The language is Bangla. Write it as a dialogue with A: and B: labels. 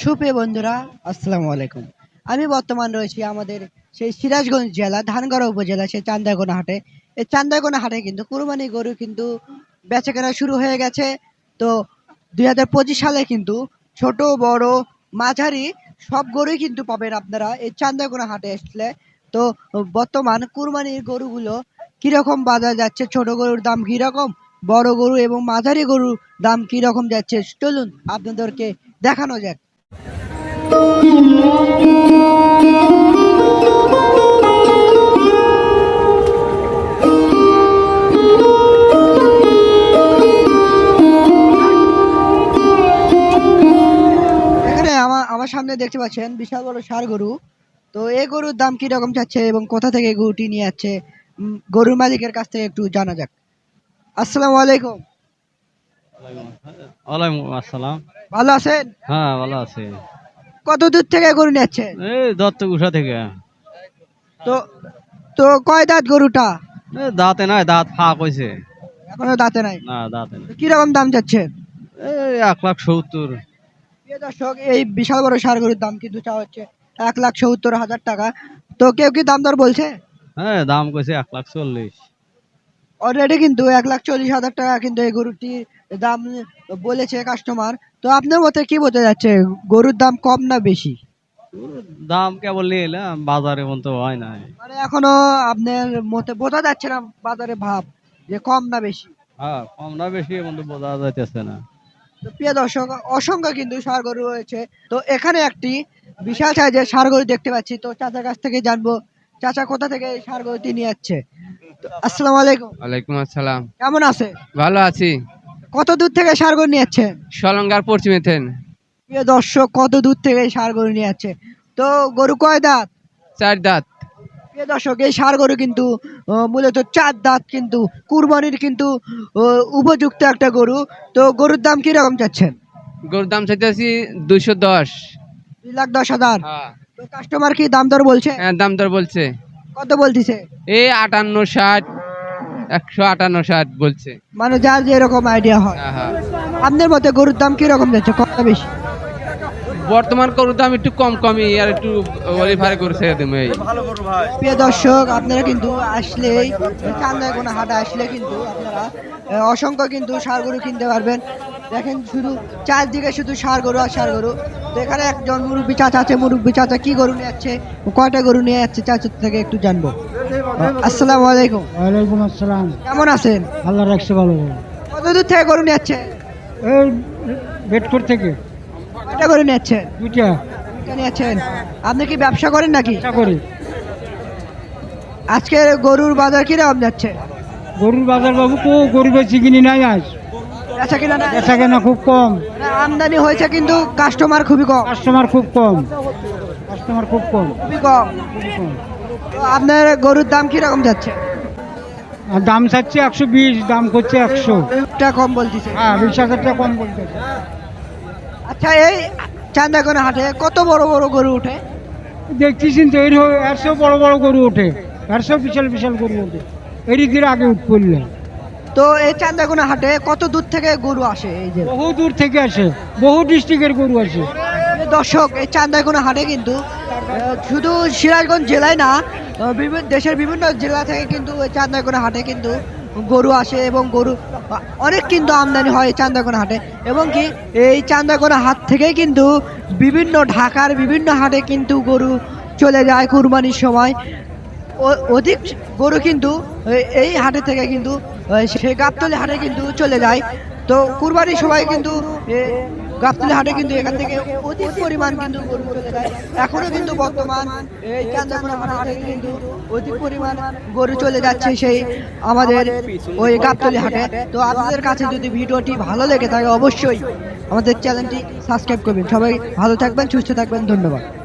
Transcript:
A: সুপ্রিয় বন্ধুরা, আসসালামু আলাইকুম। আমি বর্তমান রয়েছি আমাদের সেই সিরাজগঞ্জ জেলা, ধানগড়া উপজেলা, সেই চান্দাইগোনা হাটে। এই চান্দাইগোনা হাটে কিন্তু কুরবানি গরু কিন্তু বেচাকেনা শুরু হয়ে গেছে। তো দুই হাজার পঁচিশ সালে কিন্তু ছোট, বড়, মাঝারি সব গরুই কিন্তু পাবেন আপনারা এই চান্দাইগোনা হাটে আসলে। তো বর্তমান কুরবানির গরুগুলো কীরকম বাজার যাচ্ছে, ছোট গরুর দাম কীরকম, বড় গরু এবং মাঝারি গরুর দাম কীরকম যাচ্ছে, চলুন আপনাদেরকে দেখানো যাক। আমার সামনে দেখতে পাচ্ছেন বিশাল বড় ষাড় গরু। তো এই গরুর দাম কি রকম যাচ্ছে এবং কোথা থেকে গরুটি নিয়ে যাচ্ছে গরুর মালিকের কাছ থেকে একটু জানা যাক। আসসালামু আলাইকুম।
B: ওয়ালাইকুম আসসালাম।
A: ভালো আছেন?
B: হ্যাঁ ভালো আছি।
A: কত দূর থেকে গরু নিয়ে যাচ্ছেন
B: এই দত্ত গুসা থেকে।
A: তো তো কয় দাঁত গরুটা?
B: দাঁতে নাই দাঁত ফাঁক হয়েছে
A: এখনও দাঁতে নাই?
B: না দাঁতে নাই।
A: তো কি রকম দাম যাচ্ছে?
B: এই এক লাখ সত্তর।
A: প্রিয় দর্শক এই বিশাল বড় সার গরুর দাম কিন্তু চাওয়া হচ্ছে এক লাখ সত্তর হাজার টাকা। তো কেউ কি দাম দর বলছে?
B: হ্যাঁ দাম কইছে এক লাখ চল্লিশ।
A: অলরেডি কিন্তু এক লাখ চল্লিশ হাজার টাকা কিন্তু এই গরুটির দাম বলেছে কাস্টমার তো আপনার মতে কি বোঝা যাচ্ছে গরুর দাম কম না বেশি?
B: দাম কেবল নিয়ে এলাম বাজারে মন তো হয় নাই
A: মানে এখনও আপনার মতে বোঝা যাচ্ছে না বাজারে ভাব যে কম না বেশি?
B: হ্যাঁ কম না বেশি এমন তো বোঝা যাইতেছে না।
A: তো প্রিয় দর্শক অসংখ্য কিন্তু ষাড় গরু রয়েছে। তো এখানে একটি বিশাল সাইজের ষাড় গরু দেখতে পাচ্ছি। তো চাচার কাছ থেকে জানব চাচা কোথা থেকে এই ষাড় গরুটি নিয়ে যাচ্ছে আসসালামু আলাইকুম।
C: ওয়ালাইকুম আসসালাম।
A: কেমন আছে?
C: ভালো আছি।
A: কত দূর থেকে গরু নিয়ে যাচ্ছে?
C: সলঙ্গার পশ্চিমেতেন
A: প্রিয় দর্শক কত দূর থেকে গরু নিয়ে যাচ্ছে? তো গরু কয় দাঁত?
C: চার দাঁত।
A: প্রিয় দর্শক এই ষাড় গরু কিন্তু আহ, মূলত চার দাঁত কিন্তু কুরবানির কিন্তু আহ, উপযুক্ত একটা গরু। তো গরুর দাম কি রকম চাচ্ছেন?
C: গরুর দাম চাইতেছি দুইশো দশ।
A: দুই লাখ দশ হাজার।
C: হ্যাঁ।
A: তো কাস্টমার কি দাম দর বলছে?
C: হ্যাঁ, দাম দর বলছে।
A: কত বলতিছে?
C: এই আটান্ন ষাট একশো আটান্ন ষাট বলছে।
A: মানে যার যে এরকম আইডিয়া হয়।
C: হ্যাঁ হ্যাঁ।
A: আপনার মতে গরুর দাম কি রকম যাচ্ছে? কত বেশি?
C: বর্তমান গরুর দাম একটু কম কমই আর একটু ওলিফারে করে ছেড়ে দেবো এই।
A: প্রিয় দর্শক আপনারা কিন্তু আসলেই চান্দায় কোনো হাটে আসলে কিন্তু আপনারা অসংখ্য কিন্তু সার গরু কিনতে পারবেন। দেখেন শুধু চারদিকে শুধু সার গরু আর সার গরু। এখানে একজন মুরব্বী চাচা আছে মুরব্বী চাচা কি গরু নিয়ে যাচ্ছে? কয়টা গরু নিয়ে যাচ্ছে? চাচার থেকে একটু জানব। আসসালামু আলাইকুম।
D: ওয়ালাইকুম আসসালাম।
A: কেমন আছেন?
D: আল্লাহ রাখছে ভালো।
A: কত দূর থেকে গরু নিয়ে যাচ্ছে?
D: এই বেটকোট থেকে।
A: কয়টা গরু নিয়ে যাচ্ছেন
D: দুইটা।
A: দুইটা নিয়ে যাচ্ছেন। আপনি কি ব্যবসা করেন নাকি?
D: আশা করি।
A: আজকে গরুর বাজার কীরকম যাচ্ছে?
D: গরুর বাজার বাবু কো গরু বেশি কিনি নাই আজ।
A: বেচা কিনা না?
D: বেচা কেনা খুব কম।
A: আমদানি হয়েছে কিন্তু কাস্টমার খুবই কম।
D: কাস্টমার খুব কম। কাস্টমার খুব কম।
A: খুবই কম। আপনার গরুর দাম কীরকম যাচ্ছে?
D: আর দাম চাচ্ছে একশো বিশ দাম করছে একশো।
A: টা কম বলতেছে।
D: হ্যাঁ বিশ হাজারটা কম বলতেছে।
A: আচ্ছা এই চান্দাগোনা হাটে কত বড় বড় গরু উঠে
D: দেখতেছেন তো এর একশো বড় বড় গরু ওঠে। একশো বিশাল বিশাল গরু ওঠে। এরই দিন আগে উঠ পড়লে।
A: তো এই চান্দাগোনা হাটে কত দূর থেকে গরু আসে এই যে?
D: বহু দূর থেকে আসে বহু ডিস্ট্রিক্টের গরু আসে।
A: দর্শক এই চান্দাগোনা হাটে কিন্তু শুধু সিরাজগঞ্জ জেলায় না বিভিন্ন দেশের বিভিন্ন জেলা থেকে কিন্তু এই চান্দাগোনা হাটে কিন্তু গরু আসে এবং গরু অনেক কিন্তু আমদানি হয় এই চান্দাগোনা হাটে। এবং কি এই চান্দাগোনা হাট থেকেই কিন্তু বিভিন্ন ঢাকার বিভিন্ন হাটে কিন্তু গরু চলে যায় কুরবানির সময়। অধিক গরু কিন্তু এই- হাটে থেকে কিন্তু সেই গাবতলি হাটে কিন্তু চলে যায়। তো কুরবানির সবাই কিন্তু গাবতলি হাটে কিন্তু এখান থেকে অধিক পরিমাণ কিন্তু গরু চলে যায়। এখনও কিন্তু বর্তমান এই চান্দাপুরা হাট কিন্তু অধিক পরিমাণ গরু চলে যাচ্ছে সেই আমাদের ওই গাবতলি হাটে। তো আপনাদের কাছে যদি ভিডিওটি ভালো লেগে থাকে, অবশ্যই আমাদের চ্যানেলটি সাবস্ক্রাইব করবেন। সবাই ভালো থাকবেন, সুস্থ থাকবেন, ধন্যবাদ।